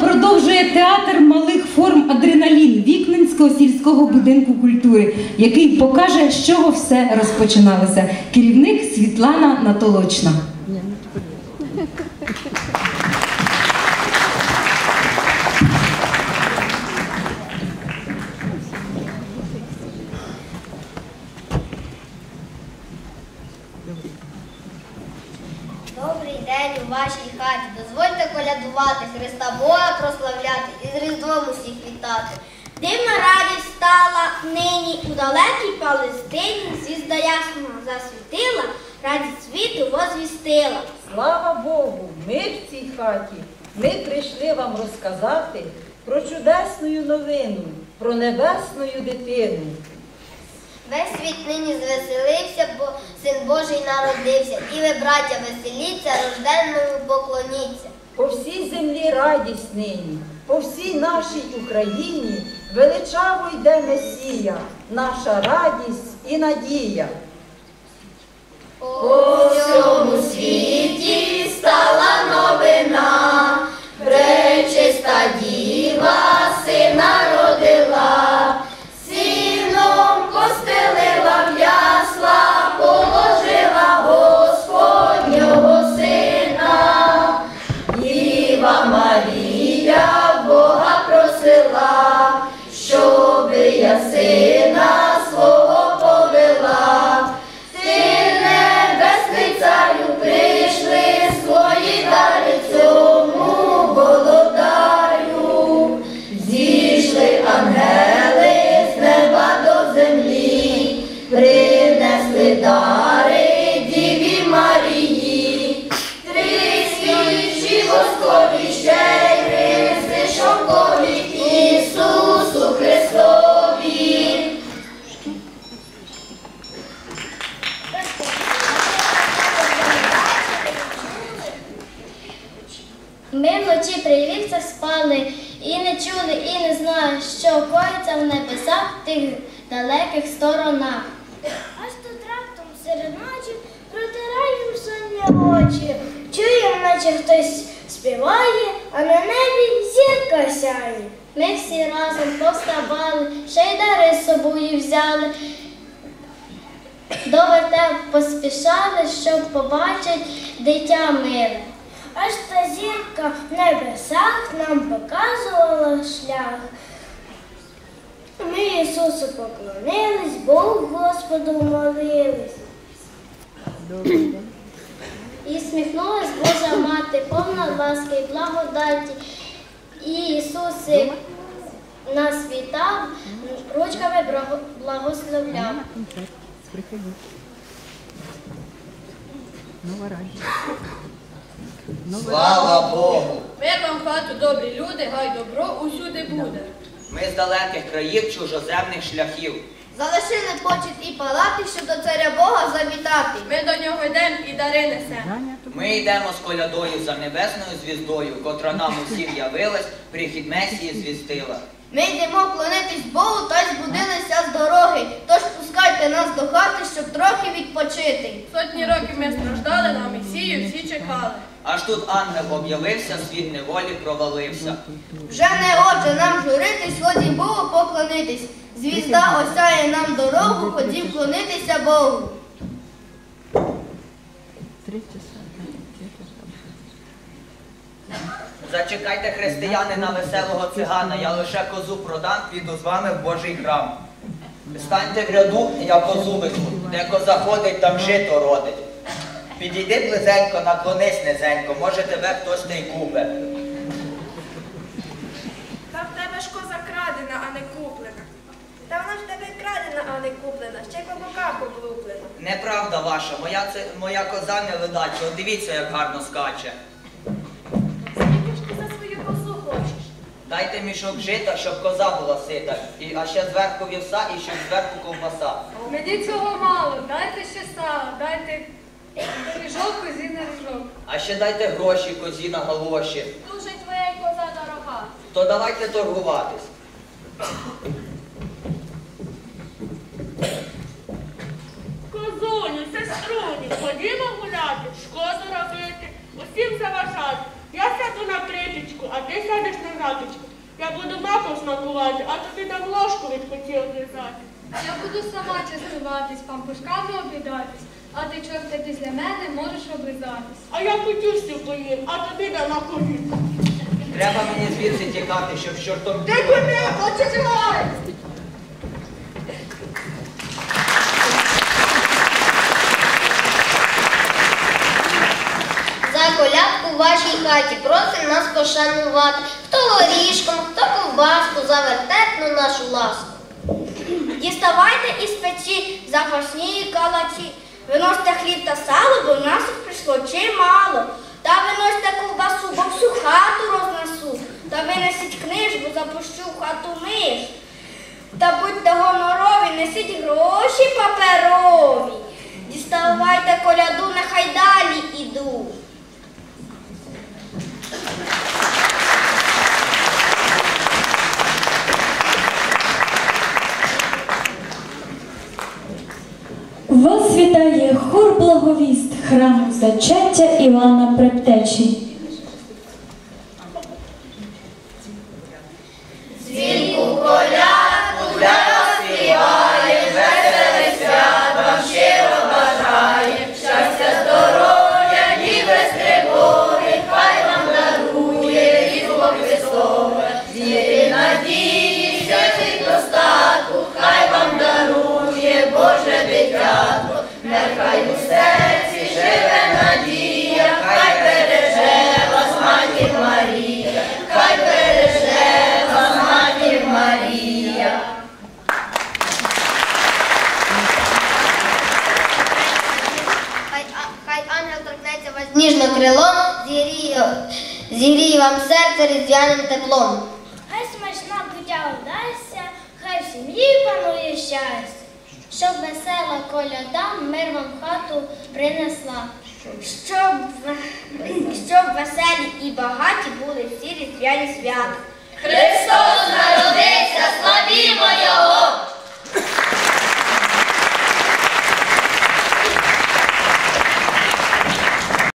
продовжує театр малих форм адреналін Вікненського сільського будинку культури, який покаже, з чого все розпочиналося. Керівник Світлана Натолочна. Вашій хаті. Дозвольте колядувати, Христа Бога прославляти і з Різдвом усіх вітати. Дивна радість стала нині у далекій Палестині, звізда ясна засвітила, радість світу возвістила. Слава Богу, ми в цій хаті. Ми прийшли вам розказати про чудесну новину, про небесну дитину. Весь світ нині звеселився, бо син Божий народився. І ви, браття, веселіться, рожденному поклоніться. По всій землі радість нині, по всій нашій Україні величаво йде Месія, наша радість і надія. По в тих далеких сторонах. Аж тут раптом серед ночі протираємо сонні очі. Чуємо, наче хтось співає, а на небі зірка сяє. Ми всі разом повставали, ще й дари з собою взяли. До вертеп поспішали, щоб побачить дитя миле. Аж та зірка в небесах нам показувала шлях. Ми Ісусу поклонились, Богу Господу молились. І сміхнулась Божа мати, повна ласки і благодаті. І Ісус нас вітав, ручками благословляв. Слава Богу! Мир вам хату, добрі люди, гай добро усюди буде. Ми з далеких країв чужоземних шляхів. Залишили почет і палати, щоб до царя Бога завітати. Ми до нього йдемо і дари несемо. Ми йдемо з колядою за небесною звіздою, котра нам усім явилась, прихід Месії звістила. Ми йдемо клонитись Богу та й збудилися з дороги. Тож пускайте нас до хати, щоб трохи відпочити. Сотні років ми страждали, на Месію всі чекали. Аж тут ангел об'явився, світ неволі провалився. Вже не отже нам журитись, ходім Богу поклонитись. Звізда осяє нам дорогу, ходім клонитися Богу. Зачекайте, християни, на веселого цигана, я лише козу продам, піду з вами в Божий храм. Станьте в ряду, я козу везу, де коза ходить, там жито родить. Підійди близенько, наклонись низенько, може тебе хтось не й купе. Та в тебе ж коза крадена, а не куплена. Та вона ж в тебе крадена, а не куплена, ще й по боках облуплена. Неправда ваша, моя, це, моя коза не ледача, от дивіться, як гарно скаче. Скільки ж ти за свою козу хочеш? Дайте мішок жита, щоб коза була сита, і, а ще зверху вівса і щоб зверху ковбаса. Мені цього мало, дайте ще сало, ріжок, козі на ріжок. А ще дайте гроші козі на галоші. Дуже твоя коза дорога. То давайте торгуватись. Козуню, сеструню, ходімо гуляти, шкоду робити, усім заважати. Я сяду на припічку, а ти сядеш на граточку. Я буду маком смакувати, а тобі дам ложку від облизати. Я буду сама частуватись, пампушками обідатись, а ти, чорте, після мене можеш облизатись. А я кутюсю поїм, а тобі дам на ковід. Треба мені звідси тікати, щоб з чортом Ти куди? Почекай! За колядку в вашій хаті просим нас пошанувати. Хто горішком, хто ковбаску, за вертепну нашу ласку. Діставайте із печі запашні калачі. Виносьте хліб та сало, бо нас їх прийшло чимало. Та виносьте ковбасу, бо всю хату рознесу. Та винесіть книжку, запущу хату миш. Та будьте гонорові, несіть гроші паперові. Діставайте коляду, нехай далі іду. Вас вітає благовіст храму зачаття Івана Предтечі. Зігріє, зігріє вам серце різдвяним теплом. Хай смачна путя вдасться, хай в сім'ї панує щастя. Щоб весела коляда мир вам в хату принесла. Щоб, щоб веселі і багаті були всі різдвяні свята. Христос народився, славімо Його!